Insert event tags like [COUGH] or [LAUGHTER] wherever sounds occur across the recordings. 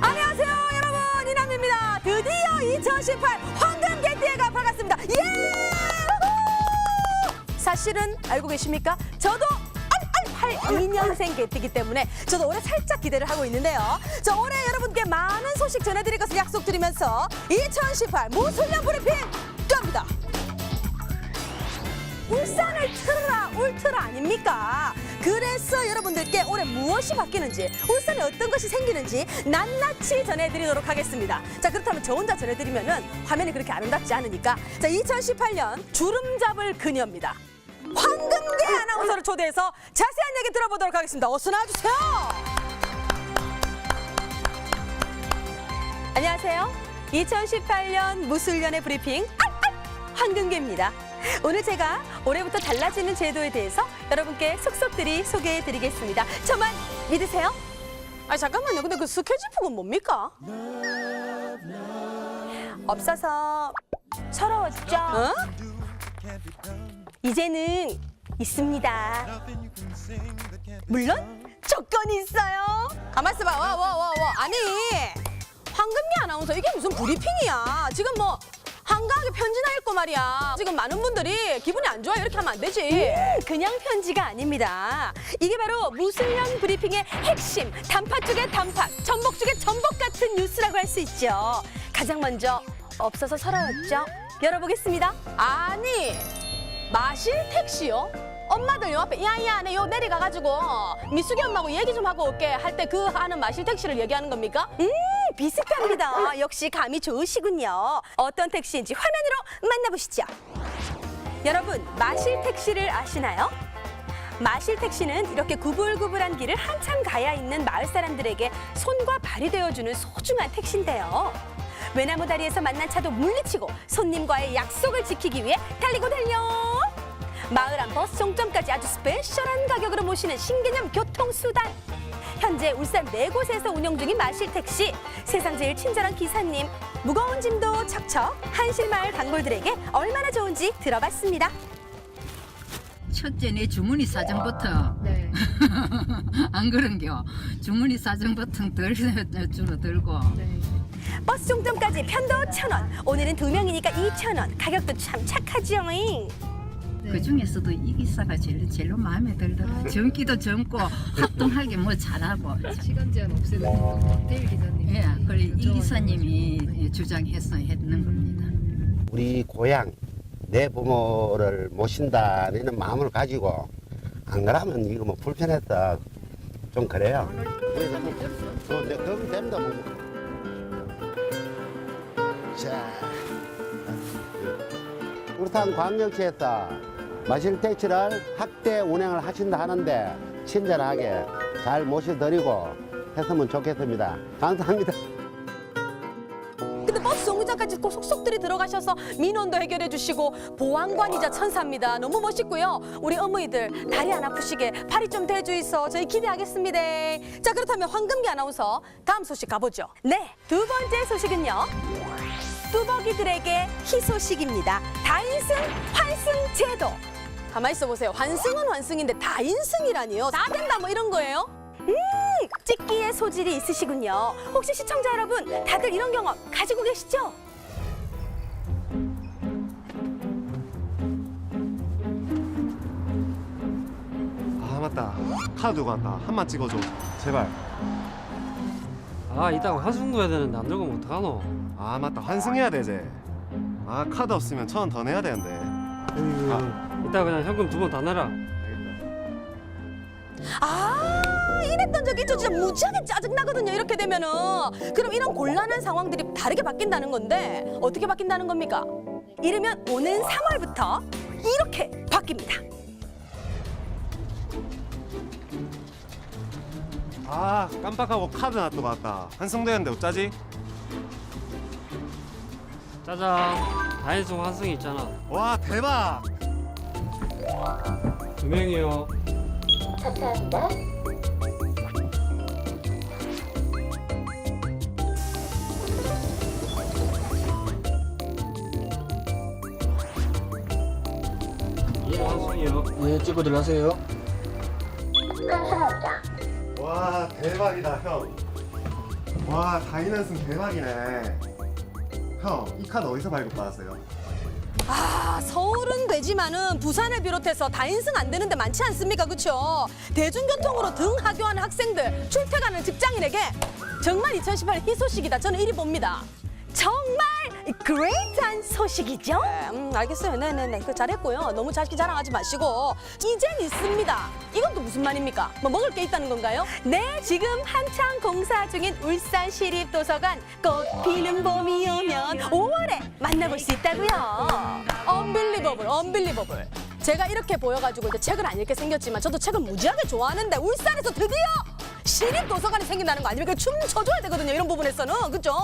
안녕하세요 여러분. 이남입니다. 드디어 2018 황금 개띠해가 밝았습니다. 예! 사실은 알고 계십니까? 저도 아니 아니 82년생 개띠기 때문에 저도 올해 살짝 기대를 하고 있는데요. 저 올해 여러분께 많은 소식 전해드릴 것을 약속드리면서 2018 무술년 브리핑 갑니다. 울산을 틀어라 울트라 아닙니까? 그래서 여러분들께 올해 무엇이 바뀌는지 울산에 어떤 것이 생기는지 낱낱이 전해드리도록 하겠습니다. 자 그렇다면 저 혼자 전해드리면은 화면이 그렇게 아름답지 않으니까 자 2018년 주름 잡을 그녀입니다. 황금계 아나운서를 초대해서 자세한 얘기 들어보도록 하겠습니다. 어서 나와주세요. 안녕하세요. 2018년 무술년의 브리핑 아, 아, 황금계입니다. 오늘 제가 올해부터 달라지는 제도에 대해서 여러분께 속속들이 소개해 드리겠습니다. 저만 믿으세요? 아 잠깐만요. 근데 그 스케치북은 뭡니까? 없어서 서러웠죠. 어? 이제는 있습니다. 물론 조건이 있어요. 가만 있어봐. 와, 와, 와, 와. 아니, 황금기 아나운서 이게 무슨 브리핑이야. 지금 뭐 말이야. 지금 많은 분들이 기분이 안 좋아요. 이렇게 하면 안 되지. 그냥 편지가 아닙니다. 이게 바로 무술년 브리핑의 핵심, 단팥 중의 단팥, 전복 중의 전복 같은 뉴스라고 할 수 있죠. 가장 먼저 없어서 서러웠죠. 열어보겠습니다. 아니, 마실 택시요? 엄마들 요 앞에 야야 내 요 내려가가지고 미숙이 엄마하고 얘기 좀 하고 올게 할 때 그 하는 마실 택시를 얘기하는 겁니까? 음 비슷합니다. 역시 감이 좋으시군요. 어떤 택시인지 화면으로 만나보시죠. 여러분 마실 택시를 아시나요? 마실 택시는 이렇게 구불구불한 길을 한참 가야 있는 마을 사람들에게 손과 발이 되어주는 소중한 택시인데요. 외나무 다리에서 만난 차도 물리치고 손님과의 약속을 지키기 위해 달리고 달려. 마을 안 버스 종점까지 아주 스페셜한 가격으로 모시는 신개념 교통수단. 현재 울산 네 곳에서 운영 중인 마실 택시. 세상 제일 친절한 기사님. 무거운 짐도 척척. 한실마을 단골들에게 얼마나 좋은지 들어봤습니다. 첫째 내 주머니 사정부터 네. [LAUGHS] 안 그런겨 주머니 사정부터 덜 줄어들고 네. 버스 종점까지 편도 천 원. 오늘은 두 명이니까 이천 원. 가격도 참 착하죠. 잉? 그 중에서도 이 기사가 제일 제일 마음에 들더라 젊기도 젊고 활동하기 뭐 잘하고 [LAUGHS] 시간 제한 없애는 또 박태일 기자님. 예, 그래 이 기사님이 주장해서 했는 겁니다. 우리 고향 내 부모를 모신다는 마음을 가지고 안 그러면 이거 뭐 불편했다 좀 그래요. 그래서 뭐, 어, 그럼 됩니다. 뭐. 자, 울산 광역시에서 마실 택시를 학대 운행을 하신다 하는데 친절하게 잘 모셔드리고 했으면 좋겠습니다. 감사합니다. 근데 버스 정류장까지 꼭 속속들이 들어가셔서 민원도 해결해 주시고 보안관이자 천사입니다. 너무 멋있고요. 우리 어머니들 다리 안 아프시게 팔이 좀 대주이소. 저희 기대하겠습니다. 자 그렇다면 황금기 아나운서 다음 소식 가보죠. 네, 두 번째 소식은요. 뚜벅이들에게 희소식입니다. 다인승 환승 제도. 가만히 있어 보세요. 환승은 환승인데 다 인승이라니요. 다 된다 뭐 이런 거예요? 음, 찍기의 소질이 있으시군요. 혹시 시청자 여러분, 다들 이런 경험 가지고 계시죠? 아 맞다 카드 두고 왔다 한만 찍어줘 제발 아 이따가 환승도 해야 되는데 안 들고 오면 어떡하노 아 맞다 환승해야 되지 아 카드 없으면 천 원 더 내야 되는데 아. 이따가 그냥 현금 두 번 다 내라 아, 이랬던 적이 있죠. 진짜 무지하게 짜증나거든요. 이렇게 되면은. 그럼 이런 곤란한 상황들이 다르게 바뀐다는 건데, 어떻게 바뀐다는 겁니까? 이르면 오는 3월부터 이렇게 바뀝니다. 아 깜빡하고 카드 놔두고 왔다 환승되는데 어쩌지? 짜잔 다인승 환승이 있잖아 와 대박 두 명이요 감사합니다 이 환승이요 예, 찍고 들어가세요. 와 대박이다 형. 와 다이낸슨 대박이네. 형이 카드 어디서 발급 받았어요? 아, 서울은 되지만은 부산을 비롯해서 다인승 안 되는 데 많지 않습니까? 그렇죠? 대중교통으로 등하교하는 학생들, 출퇴근하는 직장인에게 정말 2018 희소식이다. 저는 이리 봅니다. 정말 그레이트한 소식이죠? 네, 음, 알겠어요. 네네네. 그 잘했고요. 너무 자식 자랑하지 마시고 이젠 있습니다. 이건 또 무슨 말입니까? 뭐 먹을 게 있다는 건가요? 네, 지금 한창 공사 중인 울산 시립 도서관 꽃 피는 봄이 오면 5월에 만나볼 수 있다고요. 언빌리버블, 언빌리버블. 제가 이렇게 보여가지고 이제 책을 안 읽게 생겼지만 저도 책을 무지하게 좋아하는데 울산에서 드디어 시립 도서관이 생긴다는 거 아닙니까? 춤 춰줘야 되거든요. 이런 부분에서는 그죠?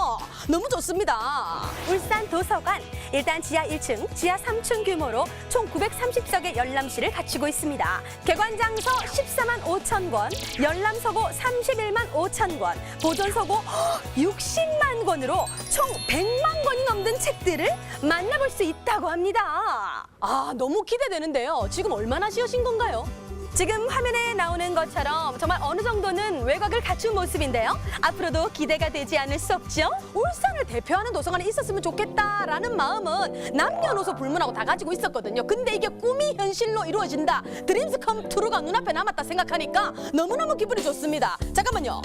너무 좋습니다. 울산 도서관 일단 지하 1층, 지하 3층 규모로 총 930석의 열람실을 갖추고 있습니다. 개관장서 14만 5천 권, 열람서고 31만 5천 권, 보존서고 60만 권으로 총 100만 권이 넘는 책들을 만나볼 수 있다고 합니다. 아 너무 기대되는데요. 지금 얼마나 쉬우신 건가요? 지금 화면에 나오는 것처럼 정말 어느 정도는 외곽을 갖춘 모습인데요. 앞으로도 기대가 되지 않을 수 없죠. 울산을 대표하는 도서관이 있었으면 좋겠다라는 마음은 남녀노소 불문하고 다 가지고 있었거든요. 근데 이게 꿈이 현실로 이루어진다. 드림스 컴 트루가 눈앞에 남았다 생각하니까 너무너무 기분이 좋습니다. 잠깐만요.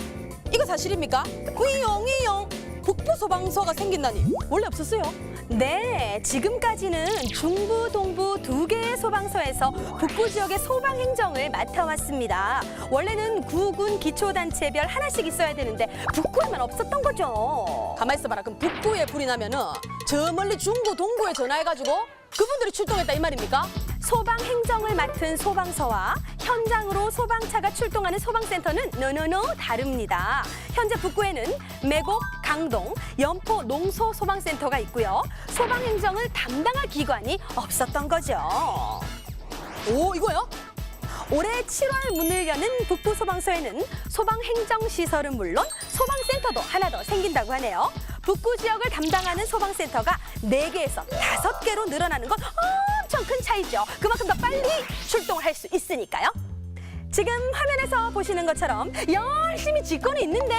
이거 사실입니까? 위용 위용 북부 소방서가 생긴다니 원래 없었어요? 네, 지금까지는 중부, 동부 두 개의 소방서에서 북부 지역의 소방 행정을 맡아왔습니다. 원래는 구군 기초단체별 하나씩 있어야 되는데 북구에만 없었던 거죠. 가만 있어봐라. 그럼 북구에 불이 나면은 저 멀리 중구, 동구에 전화해가지고 그분들이 출동했다 이 말입니까? 소방 행정을 맡은 소방서와 현장으로 소방차가 출동하는 소방센터는 노노노 다릅니다. 현재 북구에는 매곡, 강동, 연포 농소 소방센터가 있고요. 소방 행정을 담당할 기관이 없었던 거죠. 오, 이거요? 올해 7월 문을 여는 북부 소방서에는 소방 행정 시설은 물론 소방센터도 하나 더 생긴다고 하네요. 북부 지역을 담당하는 소방센터가 네개에서 다섯 개로 늘어나는 건 엄청 큰 차이죠. 그만큼 더 빨리 출동을 할 수 있으니까요. 지금 화면에서 보시는 것처럼 열심히 짓고는 있는데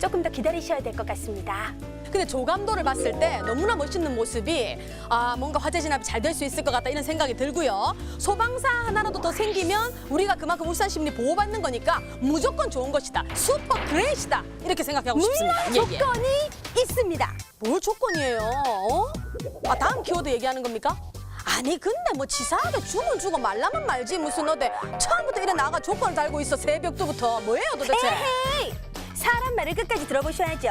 조금 더 기다리셔야 될 것 같습니다. 근데 조감도를 봤을 때 너무나 멋있는 모습이 아 뭔가 화재 진압이 잘 될 수 있을 것 같다 이런 생각이 들고요. 소방사 하나라도 더 생기면 우리가 그만큼 울산 시민이 보호받는 거니까 무조건 좋은 것이다. 슈퍼 그레이시다 이렇게 생각하고 싶습니다. 물론 조건이 있습니다. 뭘 조건이에요? 어? 아 다음 키워드 얘기하는 겁니까? 아니 근데 뭐 치사하게 주면 주고 말라면 말지. 무슨 어때 처음부터 이래 나가 조건을 달고 있어 새벽부터. 뭐예요 도대체? 에헤이 사람 말을 끝까지 들어보셔야죠.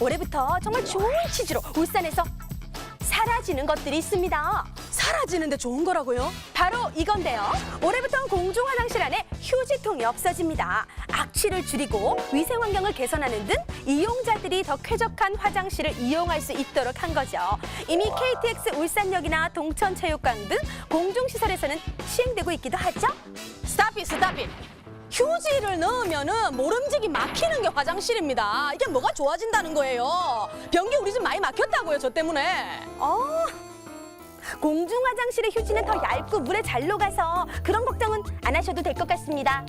올해부터 정말 좋은 취지로 울산에서 사라지는 것들이 있습니다. 사라지는데 좋은 거라고요? 바로 이건데요. 올해부터 공중 화장실 안에 휴지통이 없어집니다 악취를 줄이고 위생 환경을 개선하는 등 이용자들이 더 쾌적한 화장실을 이용할 수 있도록 한 거죠. 이미 KTX 울산역이나 동천체육관 등 공중시설에서는 시행되고 있기도 하죠. 스탑잇 스탑잇. 휴지를 넣으면은 모름지기 막히는 게 화장실입니다. 이게 뭐가 좋아진다는 거예요. 변기 우리 집 많이 막혔다고요, 저 때문에. 어. 공중 화장실의 휴지는 더 얇고 물에 잘 녹아서 그런 걱정은 안 하셔도 될 것 같습니다.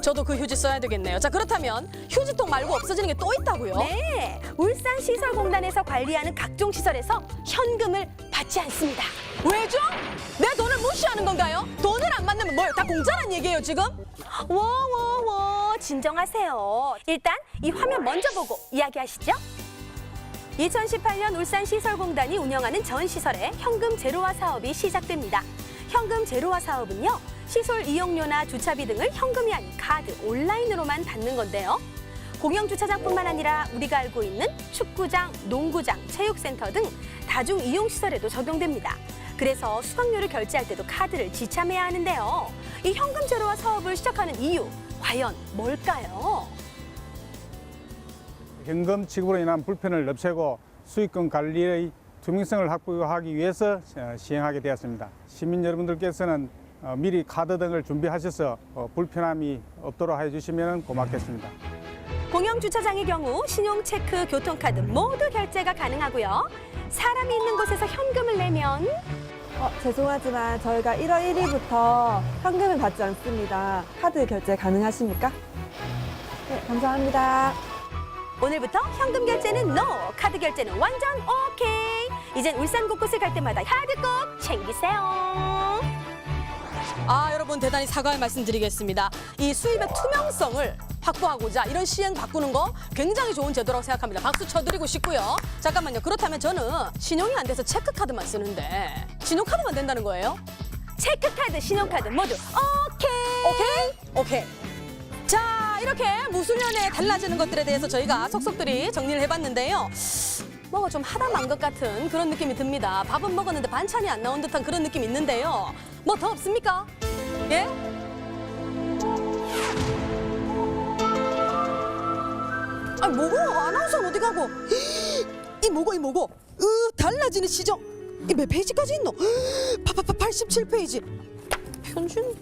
저도 그 휴지 써야 되겠네요. 자 그렇다면 휴지통 말고 없어지는 게 또 있다고요? 네, 울산시설공단에서 관리하는 각종 시설에서 현금을 받지 않습니다. 왜죠? 내 돈을 무시하는 건가요? 돈을 안 받으면 뭐예요? 다 공짜란 얘기예요 지금? 워워워 진정하세요. 일단 이 화면 먼저 보고 이야기하시죠. 2018년 울산시설공단이 운영하는 전 시설에 현금 제로화 사업이 시작됩니다. 현금 제로화 사업은요, 시설 이용료나 주차비 등을 현금이 아닌 카드, 온라인으로만 받는 건데요. 공영 주차장뿐만 아니라 우리가 알고 있는 축구장, 농구장, 체육센터 등 다중 이용 시설에도 적용됩니다. 그래서 수강료를 결제할 때도 카드를 지참해야 하는데요. 이 현금 제로화 사업을 시작하는 이유, 과연 뭘까요? 현금 지급으로 인한 불편을 없애고 수익금 관리의 투명성을 확보하기 위해서 어, 시행하게 되었습니다. 시민 여러분들께서는 어, 미리 카드 등을 준비하셔서 어, 불편함이 없도록 해주시면 고맙겠습니다. 공영 주차장의 경우 신용 체크, 교통카드 모두 결제가 가능하고요. 사람이 있는 곳에서 현금을 내면 어, 죄송하지만 저희가 1월 1일부터 현금을 받지 않습니다. 카드 결제 가능하십니까? 네, 감사합니다. 오늘부터 현금 결제는 NO, 카드 결제는 완전 오케이. 이젠 울산 곳곳을 갈 때마다 카드 꼭 챙기세요. 아 여러분 대단히 사과의 말씀드리겠습니다. 이 수입의 투명성을 확보하고자 이런 시행 바꾸는 거 굉장히 좋은 제도라고 생각합니다. 박수 쳐드리고 싶고요. 잠깐만요. 그렇다면 저는 신용이 안 돼서 체크카드만 쓰는데 신용카드만 된다는 거예요? 체크카드, 신용카드 모두 오케이. 오케이? 오케이. 자 이렇게 무술년에 달라지는 것들에 대해서 저희가 속속들이 정리를 해봤는데요. 뭐가 좀 하다만 것 같은 그런 느낌이 듭니다. 밥은 먹었는데 반찬이 안 나온 듯한 그런 느낌이 있는데요. 뭐 더 없습니까? 예? 아니 뭐고 아나운서는 어디 가고 [GASPS] 이 뭐고 이 뭐고 으 달라지는 시정 이 몇 페이지까지 있노 파파파 87페이지 편준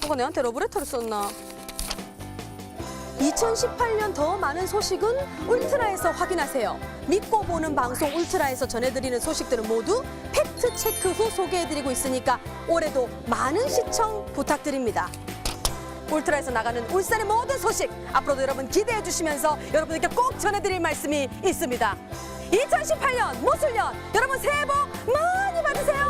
누가 내한테 러브레터를 썼나 2018년 더 많은 소식은 울트라에서 확인하세요. 믿고 보는 방송 울트라에서 전해드리는 소식들은 모두 팩트 체크 후 소개해드리고 있으니까 올해도 많은 시청 부탁드립니다. 울트라에서 나가는 울산의 모든 소식 앞으로도 여러분 기대해 주시면서 여러분들께 꼭 전해드릴 말씀이 있습니다. 2018년 모술년 여러분 새해 복 많이 받으세요.